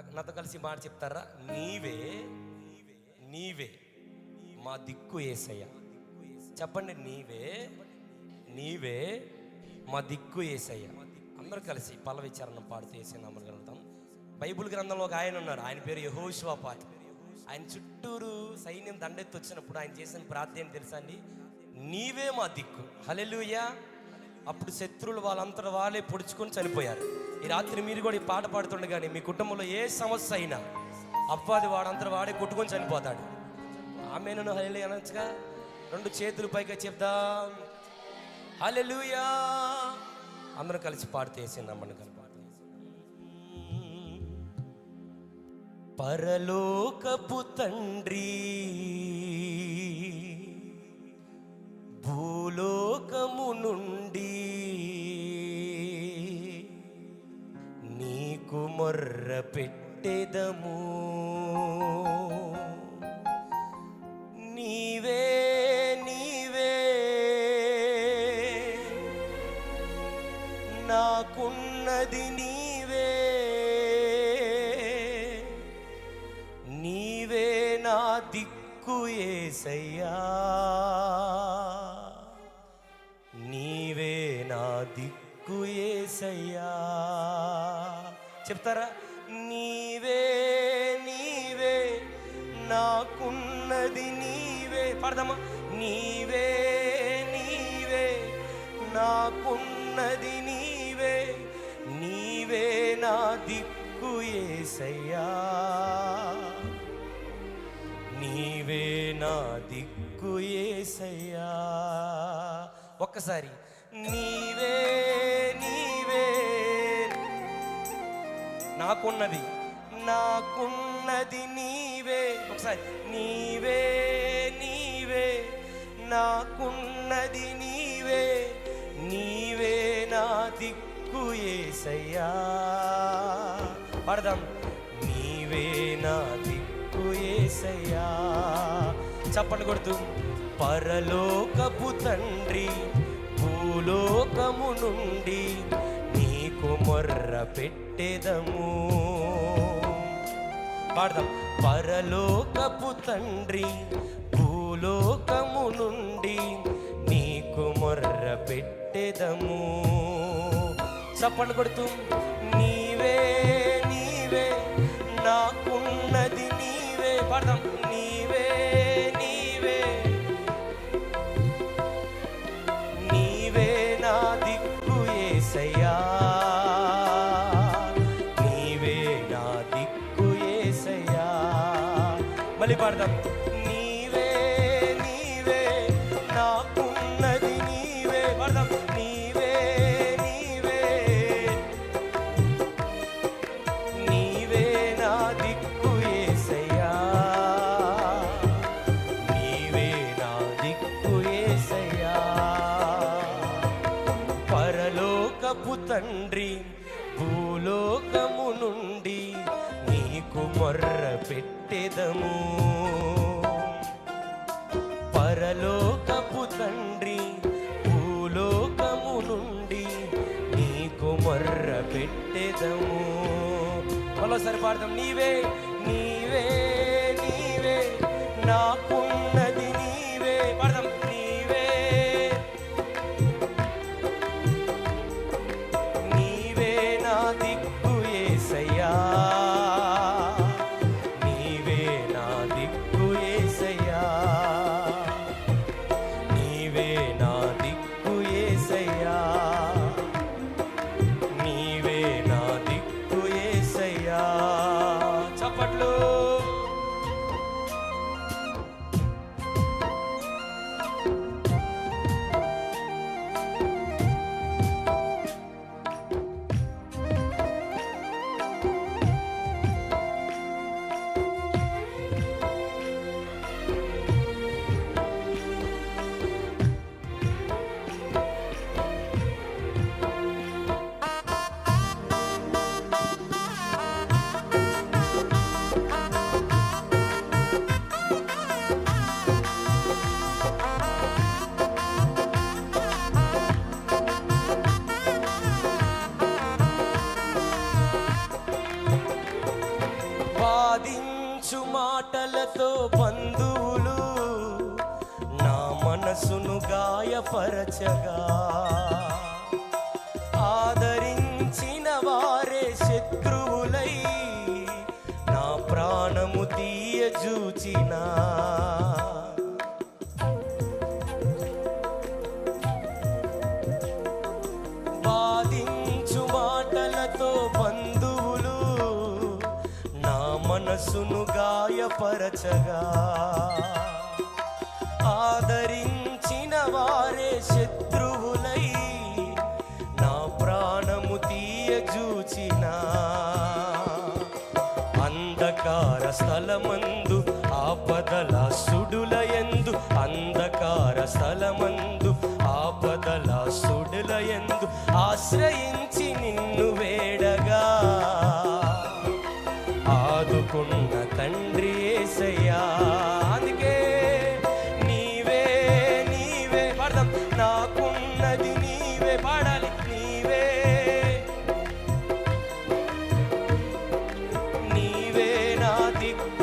నాకు నాతో కలిసి మాట చెప్తారా? నీవే నీవే మా దిక్కు ఏసయ్య. చెప్పండి నీవే నీవే మా దిక్కు ఏసయ్య. అందరూ కలిసి పల్లవి చరణం పాడుతూ వేసే నామలు కలుగుతాం బైబుల్ గ్రంథంలో ఒక ఆయన ఉన్నాడు. ఆయన పేరు యహోష్వాపాత్ ఆయన చుట్టూరు సైన్యం దండెత్తి వచ్చినప్పుడు ఆయన చేసిన ప్రార్థన తెలుసా అండి? నీవే మా దిక్కు. హలెలుయా అప్పుడు శత్రువులు వాళ్ళంతా వాళ్ళే పొడుచుకొని చనిపోయారు. ఈ రాత్రి మీరు కూడా ఈ పాట పాడుతుండగానే మీ కుటుంబంలో ఏ సమస్య అయినా అప్పాది వాడంతా వాడే కొట్టుకొని చనిపోతాడు. ఆమెను హలే అనొచ్చుగా? రెండు చేతులు పైగా చెప్దాం. హలెలుయా అందరం కలిసి పాడితే వేసిందమ్మని కలిసి పాడితే పరలోకపు తండ్రి భూలోకం మొర్ర పెట్టెదము నీవే నీవే. నాకున్నది నీవే. నీవే నా దిక్కు ఏసయ్యా. నీవే నా దిక్కు ఏసయ్యా. చెప్తారా? నీవే నీవే నాకున్నది నీవే. పాడదామా? నీవే నీవే నాకున్నది నీవే. నీవే నా దిక్కు ఏసయ్యా. నీవే నా దిక్కు ఏసయ్యా. ఒక్కసారి. నీవే నాకున్నది. నాకున్నది నీవే. ఒకసారి నీవే నీవే. నాకున్నది నీవే. నీవే నా దిక్కు ఏసయ్యా. పడదాం. నీవే నా దిక్కు ఏసయ్యా. చప్పట్లు కొడుతూ పరలోకపు తండ్రి భూలోకము నుండి నీకు మొర్ర పెట్టెదము. పాడదాం. పరలోకపు తండ్రి భూలోకము నుండి నీకు మొర్ర పెట్టెదము. చప్పట్లు కొడుతూ మళ్ళీ పాడదాం పరలోకపు తండ్రి భూలోకము నుండి నీకు మొర్ర పెట్టెదము. మరోసారి పాడదాం. నీవే నీవే నీవే నాకు గాయపరచగా ఆదరించిన వారే శత్రువులై నా ప్రాణము తీయజూచినా. బాధించు మాటలతో బంధువులు నా మనసును గాయపరచగా. ఆదరించిన ఆశ్రయించి నిన్ను వేడగా. ఆదుకున్న తండ్రి ఏసయ్యా అందుకే నీవే నీవే పడదాం. నాకున్నది నీవే పాడాలి నీవే. నీవే నా దిక్కు.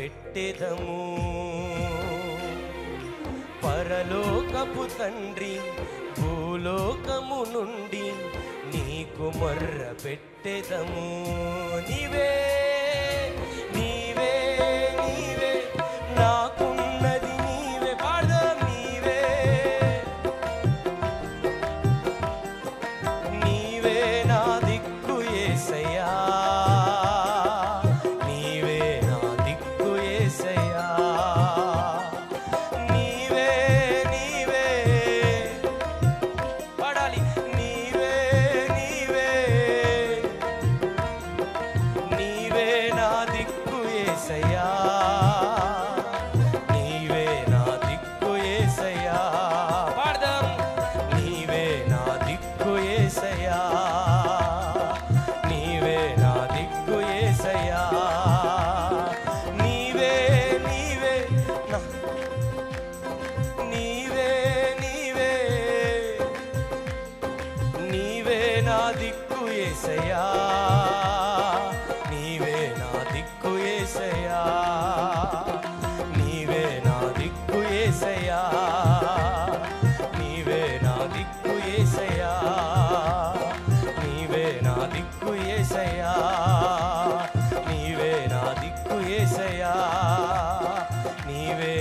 పెట్టెదము. పరలోకపు తండ్రి భూలోకము నుండి నీకు మొర్ర పెట్టెదము. నీవే నీవే దిక్కు ఏసయా నీవే నా దిక్కు ఏసయా నీవే నా దిక్కు ఏసయా నీవే నా దిక్కు ఏసయా నీవే నా దిక్కు ఏసయా నీవే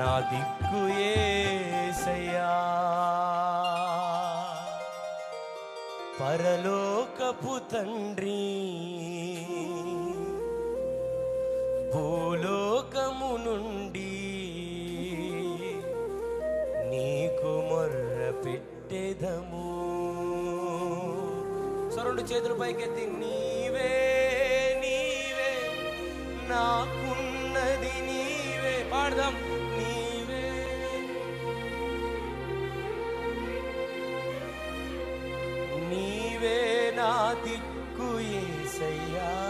నా దిక్కు ఏసయా ఏసయ్యా పరలోకపు తండ్రి. భూలోకము నుండి నీకు మొర్ర పెట్టెదము సో రెండు పైకెత్తి నీవే నీవే నాకున్నది నీవే. పాడదాం. దిక్కు ఏసయ్యా.